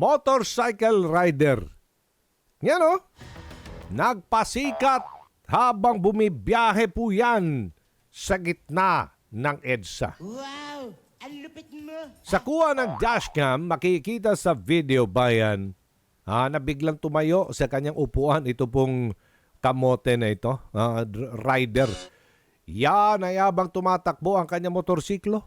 motorcycle rider. Yan o. Nagpasikat habang bumibiyahe po yan sa gitna ng EDSA. Wow! Ang lupit mo! Sa kuha ng dashcam, makikita sa video bayan ah, na biglang tumayo sa kanyang upuan ito pong kamote na ito, ah, rider. Yan ay habang tumatakbo ang kanyang motorsiklo.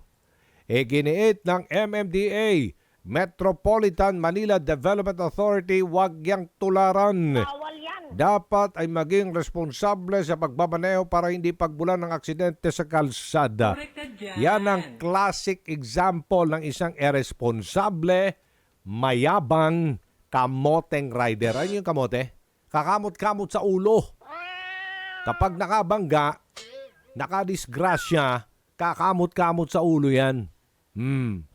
E giniit ng MMDA, Metropolitan Manila Development Authority, wag yang tularan. Bawal yan. Dapat ay maging responsable sa pagbabaneho para hindi pagbulan ng aksidente sa kalsada. Yan ang classic example ng isang irresponsable, mayabang, kamoteng rider. Ano yung kamote? Kakamot-kamot sa ulo. Kapag nakabangga, nakadisgrasya, kakamot-kamot sa ulo yan. Hmm.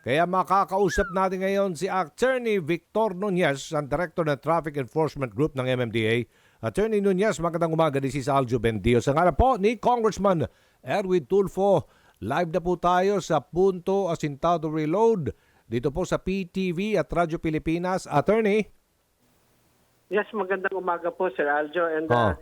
Kaya makakausap natin ngayon si Attorney Victor Nunez, ang Director ng Traffic Enforcement Group ng MMDA. Attorney Nunez, magandang umaga. This is Aljo Bendio. Sa ngalan po ni Congressman Erwin Tulfo, live na po tayo sa Punto Asintado Reload dito po sa PTV at Radyo Pilipinas. Attorney? Yes, magandang umaga po Sir Aljo and Oh.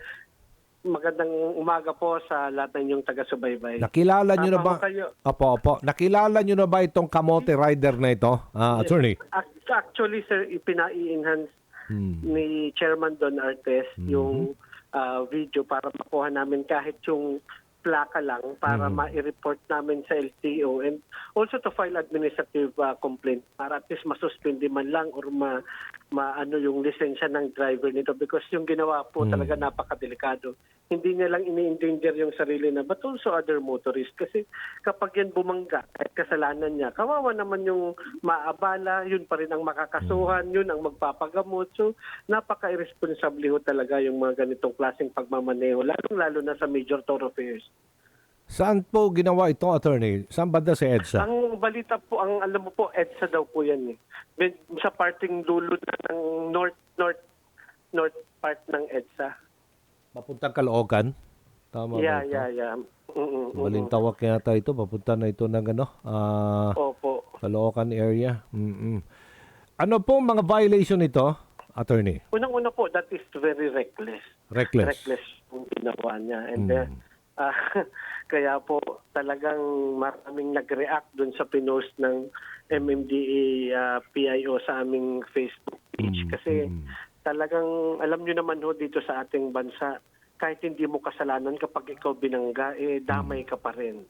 Magandang umaga po sa lahat ng inyong taga-subaybay. Nakilala nyo na ba? Tama ho kayo. Opo, opo. Nakilala nyo na ba itong kamote rider na ito, ah, Attorney? Ac- Actually sir, ipina-enhance Hmm. ni Chairman Don Artes Mm-hmm. yung uh, video para makuha namin kahit yung plaka lang para Mm-hmm. ma-report namin sa LTO and also to file administrative uh, complaint para at least masuspindi man lang or ma, maano yung lisensya ng driver nito because yung ginawa po talaga napakadelikado. Hindi niya lang ini-endanger yung sarili na but also other motorists kasi kapag yan bumangga kahit kasalanan niya, kawawa naman yung maabala, yun pa rin ang makakasuhan, yun ang magpapagamot. So napaka-irresponsible ho talaga yung mga ganitong klaseng pagmamaneho, lalong-lalo na sa major thoroughfares. Saan po ginawa ito, Attorney? Saan banda sa EDSA? Ang balita po, ang alam mo po, EDSA daw po yan eh. Sa parting dulo na ng north, north, north part ng EDSA. Papuntang Caloocan? Tama ba Yeah, ito? yeah, yeah. Mm-mm. Balintawak yata ito. Papunta na ito ng ano, ah, Opo. Caloocan area. Mm-mm. Ano po mga violation ito, Attorney? Unang-una po, that is very reckless. Reckless. Reckless yung ginawa niya. And Mm. uh, ah, kaya po talagang maraming nag-react dun sa pinost ng MMDA ah, PIO sa aming Facebook page. Mm, Kasi mm. Talagang alam nyo naman ho dito sa ating bansa, kahit hindi mo kasalanan kapag ikaw binangga, eh damay ka pa rin.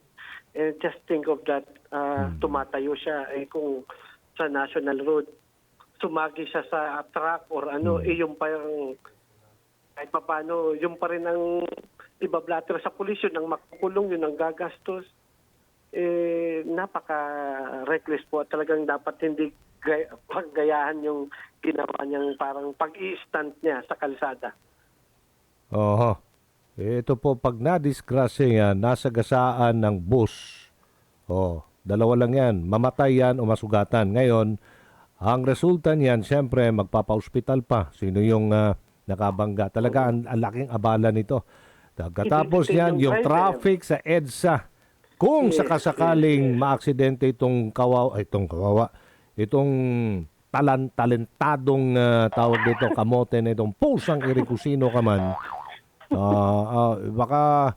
And just think of that, ah, tumatayo siya, eh kung sa national road, sumagi siya sa truck or ano, eh yung pa yung kahit pa paano, yung pa rin ang ibablatter sa pulis, yun ang makukulong, yun ang gagastos. Eh, napaka-reckless po at talagang dapat hindi gay- paggayahan yung ginawa niyang parang pag-i-stand niya sa kalsada. Oho. Ito po, pag na-disgrasya yan, nasa gasaan ng bus. Oh, dalawa lang yan. Mamatay yan o masugatan. Ngayon, ang resulta niyan, siyempre, magpapa-hospital pa. Sino yung ah, nakabangga? Talaga, ang, ang laking abala nito. Pagkatapos yan, yung traffic sa EDSA. Kung sakasakaling maaksidente itong kawawa, itong kawawa, itong talan talentadong ah, tawag dito kamote na itong pusang irikusino ka man. Ah, ah, baka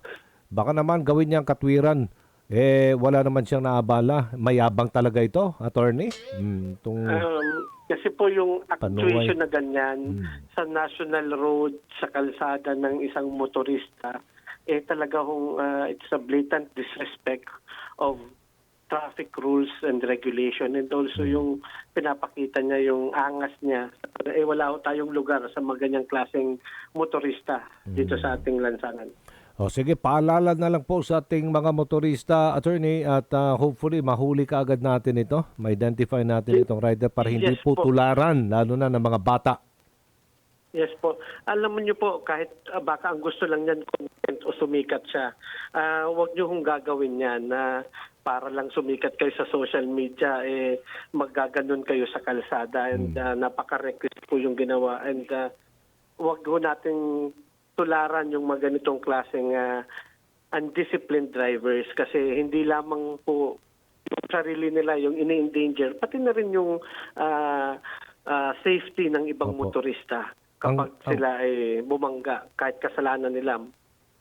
baka naman gawin niyang katwiran. Eh wala naman siyang naabala. Mayabang talaga ito attorney? Mm, itong Um, kasi po yung actuation Panuway. na ganyan sa national road, sa kalsada ng isang motorista, eh talaga hong uh, it's a blatant disrespect of traffic rules and regulation and also yung pinapakita niya yung angas niya eh wala ho tayong lugar sa mga ganyang klaseng motorista dito sa ating lansangan. O sige, paalala na lang po sa ating mga motorista, attorney, at ah, hopefully mahuli ka agad natin ito. Ma-identify natin itong rider para hindi Yes po po. tularan, lalo na ng mga bata. Yes po. Alam mo niyo po, kahit ah, baka ang gusto lang niyan content o sumikat siya, ah huwag niyo hong gagawin yan na para lang sumikat kayo sa social media, eh maggaganon kayo sa kalsada and ah, napaka-reckless po yung ginawa. And ah, huwag ho nating tularan yung mga ganitong klaseng ah, undisciplined drivers kasi hindi lamang po yung sarili nila yung ini-endanger, pati na rin yung ah, ah, safety ng ibang Opo. motorista kapag ang- sila ay bumangga kahit kasalanan nila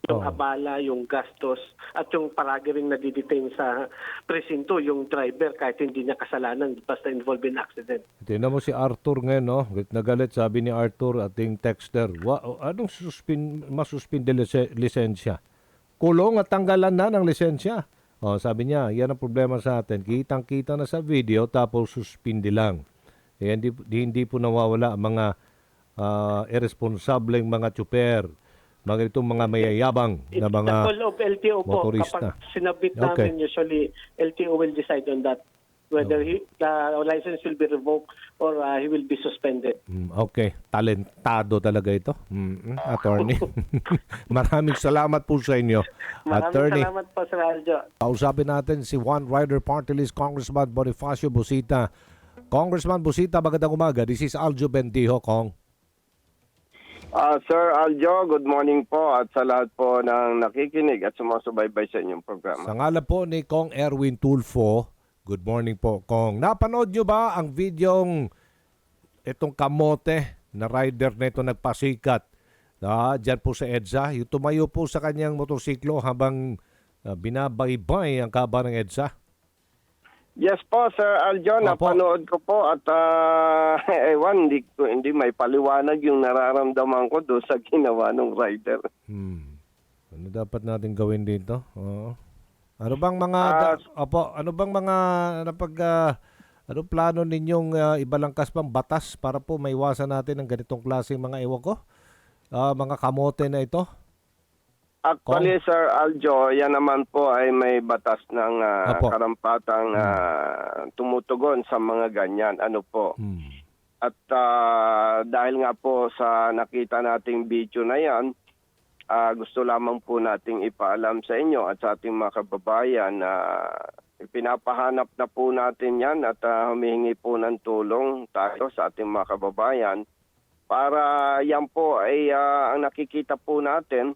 yung abala, yung gastos at yung paragi rin nadidetain sa presinto yung driver kahit hindi niya kasalanan basta involved in accident. Tingnan mo si Arthur ngayon, no? Galit na galit, sabi ni Arthur, ating texter, wa, anong suspin, masuspinde lise, lisensya? Kulong at tanggalan na ng lisensya. Oh, sabi niya, yan ang problema sa atin. Kitang-kita na sa video, tapos suspindi lang. Eh, hindi, di- hindi po nawawala ang mga ah, irresponsableng mga tsuper, mga itong mga mayayabang It's na the mga... call of LTO po. motorista. Kapag sinabit Okay. namin, usually LTO will decide on that whether he, the license will be revoked or uh, he will be suspended. Mm, okay, talentado talaga ito. Mm, attorney. Maraming salamat po sa inyo. Maraming attorney, salamat po, Sir Aljo. kausapin natin si One Rider Party List Congressman Bonifacio Busita. Congressman Busita, magandang umaga. This is Aljo Bendijo, Kong. Ah, Sir Aljo, good morning po at sa lahat po ng nakikinig at sumusubaybay sa inyong programa. Sa ngalan po ni Kong Erwin Tulfo, good morning po, Kong. Napanood nyo ba ang videong itong kamote na rider na ito nagpasikat ah, dyan po sa EDSA? Yung tumayo po sa kanyang motorsiklo habang ah, binabaybay ang kaba ng EDSA? Yes po, Sir Aljo, Opo. napanood ko po at ah, ewan, hindi, ko, hindi may paliwanag yung nararamdaman ko doon sa ginawa ng rider. Hmm. Ano dapat natin gawin dito? Oo. Ano bang mga da- opo, ano bang mga napag ah, ano plano ninyong uh, ibalangkas pang batas para po maiwasan natin ang ganitong klaseng mga ewan ko? Ah, mga kamote na ito? Actually, Sir Aljo, yan naman po ay may batas ng ah, Opo. karampatang ah, tumutugon sa mga ganyan. Ano po? Hmm. At ah, dahil nga po sa nakita nating video na yan, ah, gusto lamang po nating ipaalam sa inyo at sa ating mga kababayan na pinapahanap na po natin yan at ah, humihingi po ng tulong tayo sa ating mga kababayan para yan po ay ah, ang nakikita po natin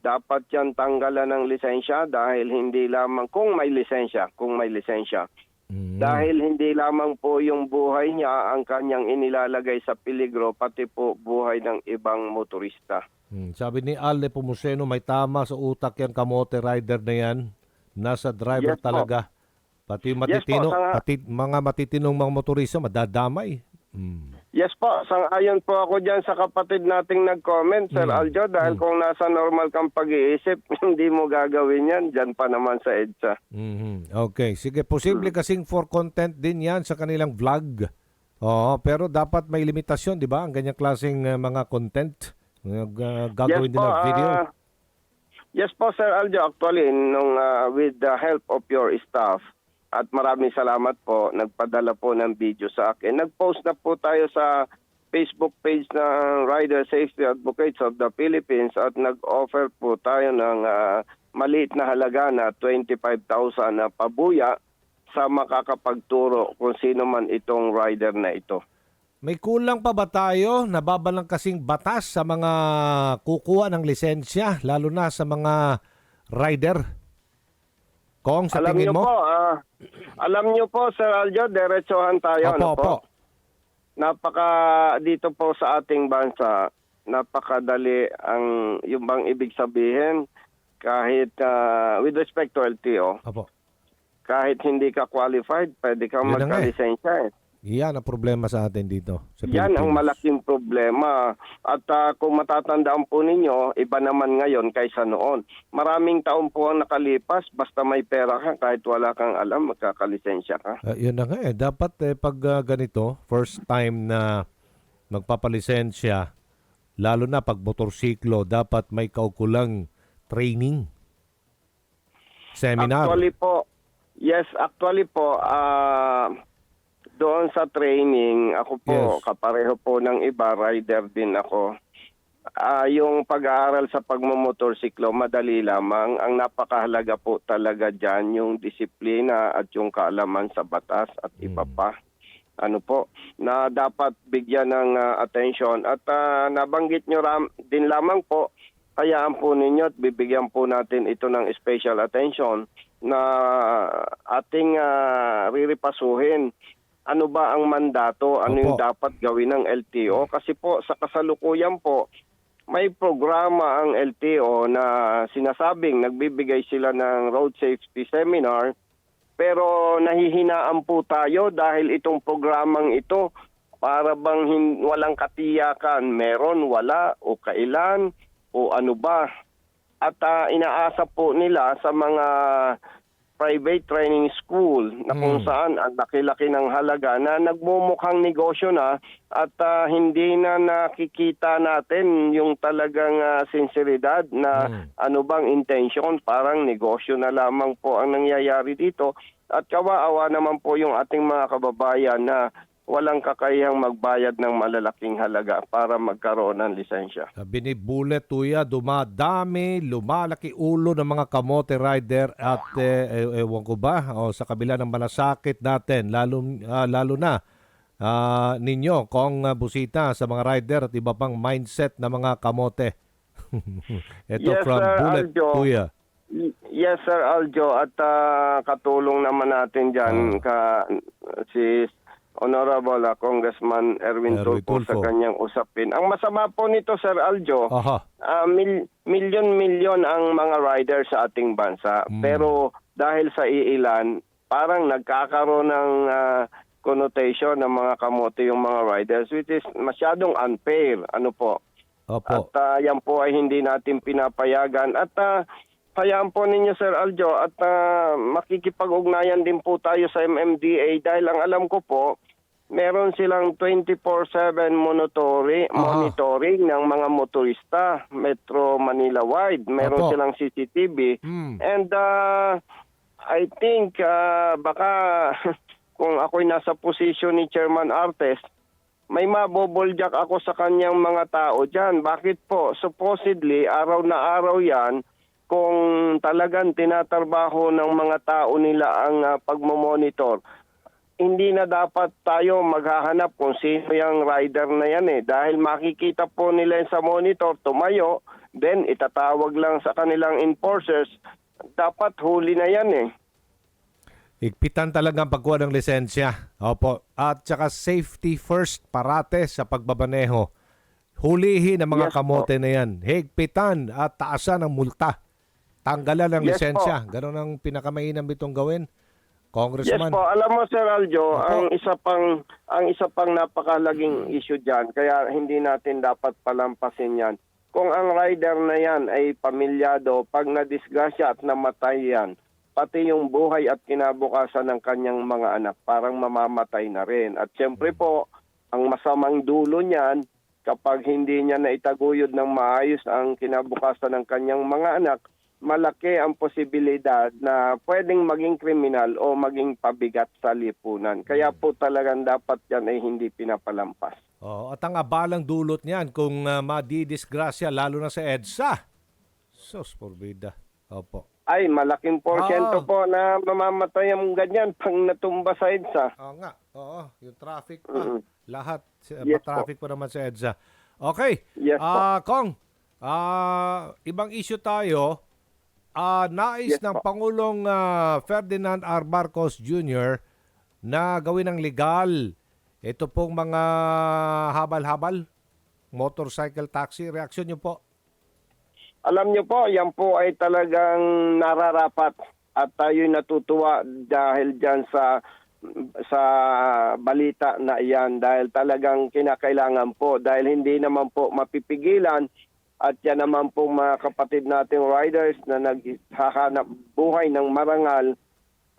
dapat yan tanggalan ng lisensya dahil hindi lamang kung may lisensya, kung may lisensya. Hmm. Dahil hindi lamang po yung buhay niya ang kanyang inilalagay sa peligro, pati po buhay ng ibang motorista. Hmm. Sabi ni Al Nepomuceno, may tama sa utak yung kamote rider na yan. Nasa driver Yes po. talaga. Pati Yes po, matitino, sa- pati mga matitinong mga motorista madadamay. Hmm. Yes po, sang-ayon po ako dyan sa kapatid nating nag-comment, Sir Mm. Aljo, dahil kung nasa normal kang pag-iisip, hindi mo gagawin yan, dyan pa naman sa EDSA. Mhm. Okay. Sige, posible kasing for content din yan sa kanilang vlog. Oo, pero dapat may limitasyon, di ba? Ang ganyang klaseng uh, mga content uh, gagawin din ng video. ah, yes po, Sir Aljo, actually, nung, ah, with the help of your staff, at maraming salamat po, nagpadala po ng video sa akin. Nag-post na po tayo sa Facebook page ng Rider Safety Advocates of the Philippines at nag-offer po tayo ng ah, maliit na halaga na 25,000 na pabuya sa makakapagturo kung sino man itong rider na ito. May kulang pa ba tayo? Nababalang kasing batas sa mga kukuha ng lisensya, lalo na sa mga rider? Kong, sa alam tingin niyo mo? po, ah, alam niyo po Sir Aljo, diretsohan tayo. Opo, ano po? opo. Napaka dito po sa ating bansa, napakadali ang yung bang ibig sabihin kahit ah, with respect to LTO, Opo. kahit hindi ka qualified, pwede kang Yun na nga eh. magka-lisensya. Eh. Yan ang problema sa atin dito. Sa Yan ang malaking problema. At ah, kung matatandaan po ninyo, iba naman ngayon kaysa noon. Maraming taon po ang nakalipas, basta may pera ka, kahit wala kang alam, magkakalisensya ka. Ah, yun na nga eh. Dapat eh, pag ah, ganito, first time na magpapalisensya, lalo na pag motorsiklo, dapat may kaukulang training. Seminar. Actually po, yes, actually po, ah doon sa training, ako po, Yes. kapareho po ng iba, rider din ako. Ah, yung pag-aaral sa pagmumotorsiklo, madali lamang. Ang napakahalaga po talaga dyan, yung disiplina at yung kaalaman sa batas at iba pa. Ano po, na dapat bigyan ng ah, attention. At ah, nabanggit nyo ram, din lamang po, hayaan po ninyo at bibigyan po natin ito ng special attention na ating ah, riripasuhin ano ba ang mandato, ano Opo. yung dapat gawin ng LTO. Kasi po sa kasalukuyan po, may programa ang LTO na sinasabing nagbibigay sila ng road safety seminar pero nahihinaan po tayo dahil itong programang ito para bang hin- walang katiyakan, meron, wala, o kailan, o ano ba. At ah, inaasa po nila sa mga private training school na kung Hmm. saan ang laki-laki ng halaga na nagmumukhang negosyo na at ah, hindi na nakikita natin yung talagang ah, sinseridad na Hmm. ano bang intention, parang negosyo na lamang po ang nangyayari dito. At kawaawa naman po yung ating mga kababayan na walang kakayahang magbayad ng malalaking halaga para magkaroon ng lisensya. Sabi ni Bullet Tuya, dumadami, lumalaki ulo ng mga kamote rider at eh, eh, ewan ko ba, o sa kabila ng malasakit natin, lalo, ah, lalo na ah, ninyo, kong ah, busita sa mga rider at iba pang mindset ng mga kamote. Ito Yes, from sir, Bullet Aljo. Tuya. Y- Yes, Sir Aljo. At ah, katulong naman natin dyan ka, si Honorable ah, Congressman Erwin, Erwin Tulfo sa kanyang usapin. Ang masama po nito, Sir Aljo, Aha. Ah, mil- milyon-milyon ang mga rider sa ating bansa. Mm. Pero dahil sa iilan, parang nagkakaroon ng ah, connotation ng mga kamote yung mga riders which is masyadong unfair. Ano po? Opo. At ah, yan po ay hindi natin pinapayagan. At uh, hayaan po ninyo Sir Aljo at ah, makikipag-ugnayan din po tayo sa MMDA dahil ang alam ko po, meron silang 24-7 monitori, Aha. monitoring ng mga motorista Metro Manila wide. Meron Opo. silang CCTV. Hmm. And uh, I think ah, baka kung ako'y nasa posisyon ni Chairman Artes, may maboboljak ako sa kanyang mga tao dyan. Bakit po? Supposedly, araw na araw yan, kung talagang tinatrabaho ng mga tao nila ang ah, pagmamonitor, hindi na dapat tayo maghahanap kung sino yung rider na yan eh. Dahil makikita po nila sa monitor, tumayo, then itatawag lang sa kanilang enforcers, dapat huli na yan eh. Igpitan talaga ang pagkuha ng lisensya. Opo. At saka safety first parate sa pagbabaneho. Hulihin ang mga Yes kamote na yan. Higpitan at taasan ang multa. Tanggalan ang Yes lisensya. Ganon ang pinakamainam itong gawin. Yes Congressman. po, alam mo Sir Aljo, Opo. ang isa pang ang isa pang napakalaging issue diyan kaya hindi natin dapat palampasin 'yan. Kung ang rider na 'yan ay pamilyado, pag nadisgrasya at namatay 'yan, pati yung buhay at kinabukasan ng kanyang mga anak parang mamamatay na rin. At siyempre po, ang masamang dulo niyan kapag hindi niya naitaguyod ng maayos ang kinabukasan ng kanyang mga anak, malaki ang posibilidad na pwedeng maging kriminal o maging pabigat sa lipunan. Kaya po talagang dapat yan ay hindi pinapalampas. Oh, at ang abalang dulot niyan kung uh, madidisgrasya lalo na sa EDSA. Sos, porbida. Opo. Ay, malaking porsyento Ah. po na mamamatay ang ganyan pag natumba sa EDSA. Oo nga. Oo, yung traffic pa. Mm. Lahat. Uh, Yes traffic pa naman sa EDSA. Okay. Yes po. Ah, Kong, ah, ibang issue tayo. Ah, nais Yes ng po. Pangulong ah, Ferdinand R. Marcos Jr. na gawin ng legal ito pong mga habal-habal, motorcycle taxi. Reaksyon niyo po. Alam niyo po, yan po ay talagang nararapat at tayo'y natutuwa dahil dyan sa sa balita na iyan dahil talagang kinakailangan po dahil hindi naman po mapipigilan at yan naman po mga kapatid nating riders na naghahanap buhay ng marangal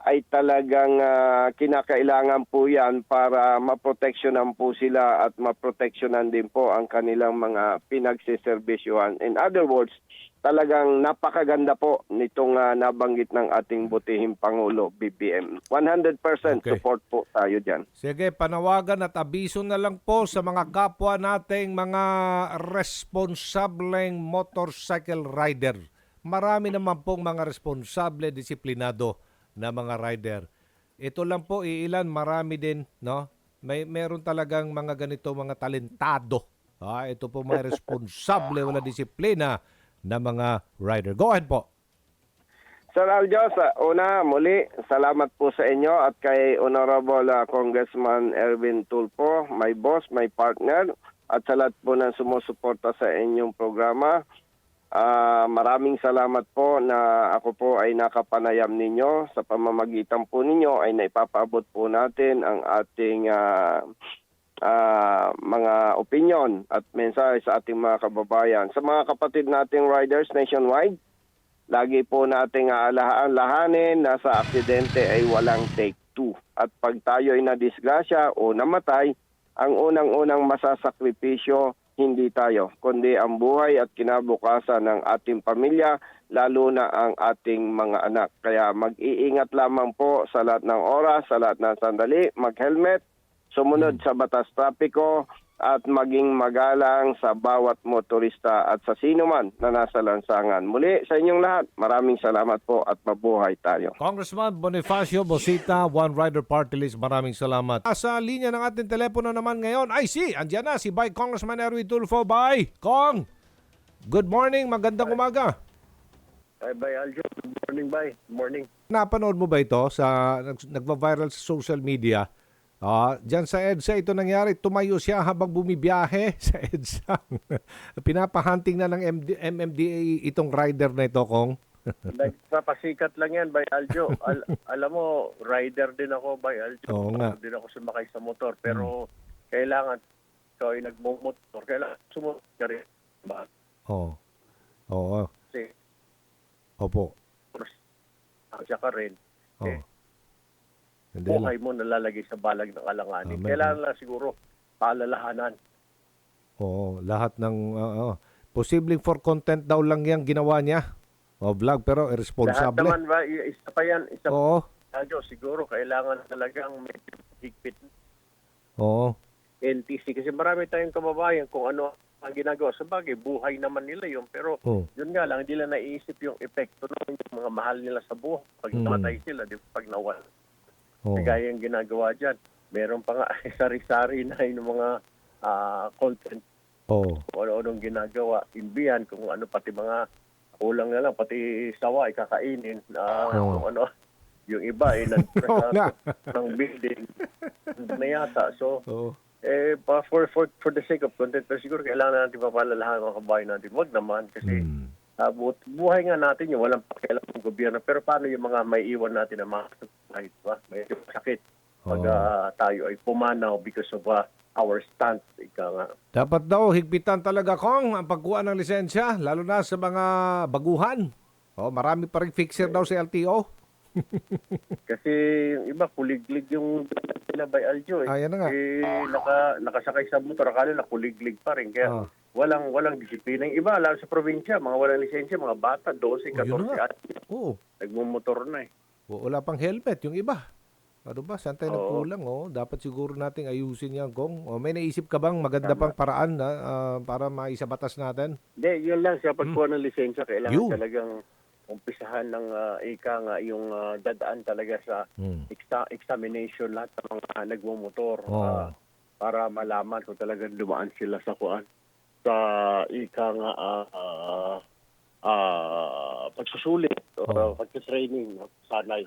ay talagang ah, kinakailangan po yan para maproteksyonan po sila at maproteksyonan din po ang kanilang mga pinagsiservisyohan. In other words, talagang napakaganda po nitong ah, nabanggit ng ating butihing Pangulo, BBM. 100% Okay. support po tayo dyan. Sige, panawagan at abiso na lang po sa mga kapwa nating mga responsableng motorcycle rider. Marami naman pong mga responsable, disiplinado na mga rider. Ito lang po iilan, marami din, no? May meron talagang mga ganito mga talentado. Ah, ito po mga responsable, wala disiplina na mga rider. Go ahead po. Sir Aljo, sa una, muli, salamat po sa inyo at kay Honorable ah, Congressman Erwin Tulfo, my boss, my partner, at sa lahat po ng sumusuporta sa inyong programa. Ah, maraming salamat po na ako po ay nakapanayam ninyo. Sa pamamagitan po ninyo ay naipapaabot po natin ang ating ah, ah, mga opinion at mensahe sa ating mga kababayan. Sa mga kapatid nating riders nationwide, lagi po nating aalahaan-lahanin na sa aksidente ay walang take two. At pag tayo ay nadisgrasya o namatay, ang unang-unang masasakripisyo hindi tayo, kundi ang buhay at kinabukasan ng ating pamilya, lalo na ang ating mga anak. Kaya mag-iingat lamang po sa lahat ng oras, sa lahat ng sandali, mag-helmet, sumunod sa batas trapiko, at maging magalang sa bawat motorista at sa sino man na nasa lansangan. Muli sa inyong lahat, maraming salamat po at mabuhay tayo. Congressman Bonifacio Bosita, One Rider Party List, maraming salamat. Sa linya ng ating telepono naman ngayon, ay si, andyan na si Bay Congressman Erwin Tulfo. Bay, Kong, good morning, magandang umaga. Bye bye Aljo. Good morning bye. Good morning. Napanood mo ba ito sa nag, nagva-viral sa social media? Ah, diyan sa EDSA ito nangyari, tumayo siya habang bumibiyahe sa EDSA. Pinapahunting na ng MD, MMDA itong rider na ito, Kong. Nagpapasikat lang yan by Aljo. Al- alam mo, rider din ako by Aljo. Oo nga. Din ako sumakay sa motor. Pero kailangan, ikaw ay nagmumotor. Kailangan sumunod ka rin. Ba? Oo. Oo. Kasi, Opo. siya ka rin. Oo. Eh, Hindi buhay mo nalalagay sa balag ng alanganin. Amen. Kailangan lang siguro paalalahanan. Oo, lahat ng oo. posibleng for content daw lang yang ginawa niya. O vlog pero Lahat irresponsible. naman ba, isa pa yan, isa pa Oo. Aljo, siguro kailangan talagang medyo higpit Oo. NTC kasi marami tayong kababayan kung ano ang ginagawa. Sa bagay, buhay naman nila yun. Pero Oo. yun nga lang, hindi nila naiisip yung epekto ng mga mahal nila sa buhay. Pag Mm. namatay sila, di pag nawala. Oo. Kaya yung ginagawa dyan. Meron pa nga sari-sari na yung mga ah, content Oo. kung ano-anong ginagawa. Imbiyan, kung ano pati mga kulang na lang, pati sawa ay kakainin. Ah, Oo. Kung ano, yung iba ay nag Oo nga. ng building. Na yata. So, Oo. eh, pa, for, for, for the sake of content, pero siguro kailangan natin papalalahan mga kabayan natin. Huwag naman kasi Mm. Bu- buhay nga natin yung walang pakialam ng gobyerno. Pero paano yung mga may iwan natin na mga sakit, ba? May sakit pag ah, tayo ay pumanaw because of ah, our stance. Ika nga. Dapat daw higpitan talaga kong ang pagkuha ng lisensya lalo na sa mga baguhan. Oh, marami pa ring fixer daw sa LTO. Kasi yung iba, kuliglig yung sila by Aljo. Eh. Ah, yan na nga. Eh, naka, nakasakay sa motor, akala na kuliglig pa rin. Kaya Ah. walang walang disiplina. Yung iba, lalo sa probinsya, mga walang lisensya, mga bata, 12, Oh, yun 14, nga. at Oo. nagmumotor na eh. O, Wala pang helmet yung iba. Ano ba? Saan tayo Oo. nagkulang? Oh? Dapat siguro nating ayusin yan, Kong. O, may naisip ka bang maganda pang paraan na, ah, para maisabatas natin? Hindi, yun lang siya pagkuha ng lisensya, kailangan Hmm. Yun. talagang umpisahan ng ah, ika nga yung ah, dadaan talaga sa Hmm. exa- examination lahat ng mga nagmumotor Oo. ah, para malaman kung talagang dumaan sila sa kuan sa ika nga ah, ah, ah, pagsusulit o Oo. pagsutraining sanay.